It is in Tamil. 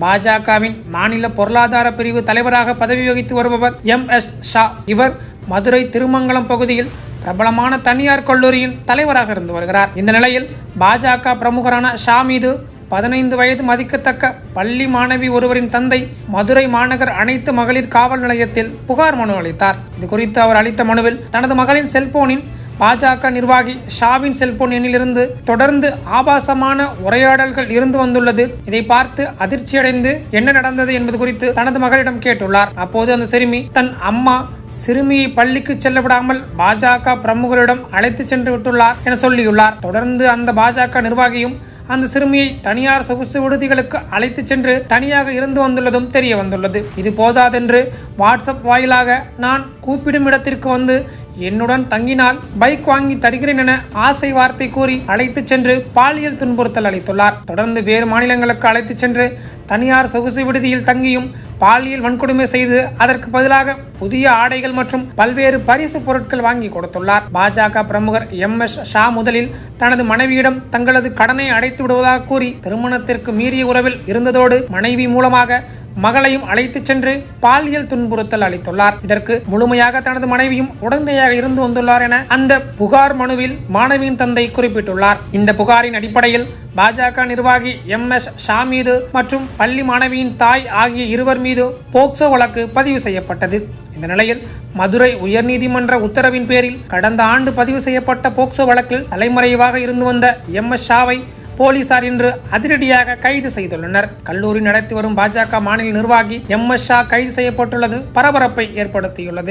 பாஜகவின் மாநில பொருளாதார பிரிவு தலைவராக பதவி வகித்து வருபவர் எம். எஸ். ஷா. இவர் மதுரை திருமங்கலம் பகுதியில் பிரபலமான தனியார் கல்லூரியின் தலைவராக இருந்து வருகிறார். இந்த நிலையில் பாஜக பிரமுகரான ஷா மீது பதினைந்து வயது மதிக்கத்தக்க பள்ளி மாணவி ஒருவரின் தந்தை மதுரை மாநகர் அனைத்து மகளிர் காவல் நிலையத்தில் புகார் மனு அளித்தார். இது குறித்து அவர் அளித்த மனுவில் தனது மகளின் செல்போனின் பாஜக நிர்வாகி ஷாவின் செல்போன் எண்ணிலிருந்து தொடர்ந்து ஆபாசமான உரையாடல்கள் இருந்து வந்துள்ளது. இதை பார்த்து அதிர்ச்சியடைந்து என்ன நடந்தது என்பது குறித்து தனது மகளிடம் கேட்டுள்ளார். அப்போது அந்த சிறுமி தன் அம்மா சிறுமியை பள்ளிக்கு செல்ல விடாமல் பாஜக பிரமுகரிடம் அழைத்து சென்று விட்டுள்ளார் என சொல்லியுள்ளார். தொடர்ந்து அந்த பாஜக நிர்வாகியும் அந்த சிறுமியை தனியார் சொகுசு விடுதிகளுக்கு அழைத்து சென்று தனியாக இருந்து வந்துள்ளதும் தெரிய வந்துள்ளது. இது போதாதென்று வாட்ஸ்அப் வாயிலாக நான் கூப்பிடும் இடத்திற்கு வந்து என்னுடன் தங்கினால் பைக் வாங்கி தருகிறேன் என ஆசை வார்த்தை கூறி அழைத்துச் சென்று பாலியல் துன்புறுத்தல் அளித்துள்ளார். தொடர்ந்து வேறு மாநிலங்களுக்கு அழைத்து சென்று தனியார் சொகுசு விடுதியில் தங்கியும் பாலியல் வன்கொடுமை செய்து அதற்கு பதிலாக புதிய ஆடைகள் மற்றும் பல்வேறு பரிசு பொருட்கள் வாங்கி கொடுத்துள்ளார். பாஜக பிரமுகர் எம். எஸ். ஷா முதலில் தனது மனைவியிடம் தங்களது கடனை அடைத்து விடுவதாக கூறி திருமணத்திற்கு மீறிய உறவில் இருந்ததோடு மனைவி மூலமாக மகளையும் அழைத்துச் சென்று பாலியல் துன்புறுத்தல் அளித்துள்ளார். இதற்கு முழுமையாக தனது மனைவியும் உடந்தையாக இருந்து வந்துள்ளார் என அந்த புகார் மனுவில் மாணவியின் தந்தை குறிப்பிட்டுள்ளார். இந்த புகாரின் அடிப்படையில் பாஜக நிர்வாகி எம். எஸ். ஷா மீது மற்றும் பள்ளி மாணவியின் தாய் ஆகிய இருவர் மீது போக்சோ வழக்கு பதிவு செய்யப்பட்டது. இந்த நிலையில் மதுரை உயர்நீதிமன்ற உத்தரவின் பேரில் கடந்த ஆண்டு பதிவு செய்யப்பட்ட போக்சோ வழக்கில் தலைமறைவாக இருந்து வந்த எம். எஸ். ஷாவை போலீசார் இன்று அதிரடியாக கைது செய்துள்ளனர். கல்லூரி நடத்தி வரும் பாஜக மாநில நிர்வாகி எம் எஸ் ஷா கைது செய்யப்பட்டுள்ளது. பரபரப்பை ஏற்படுத்தியுள்ளது.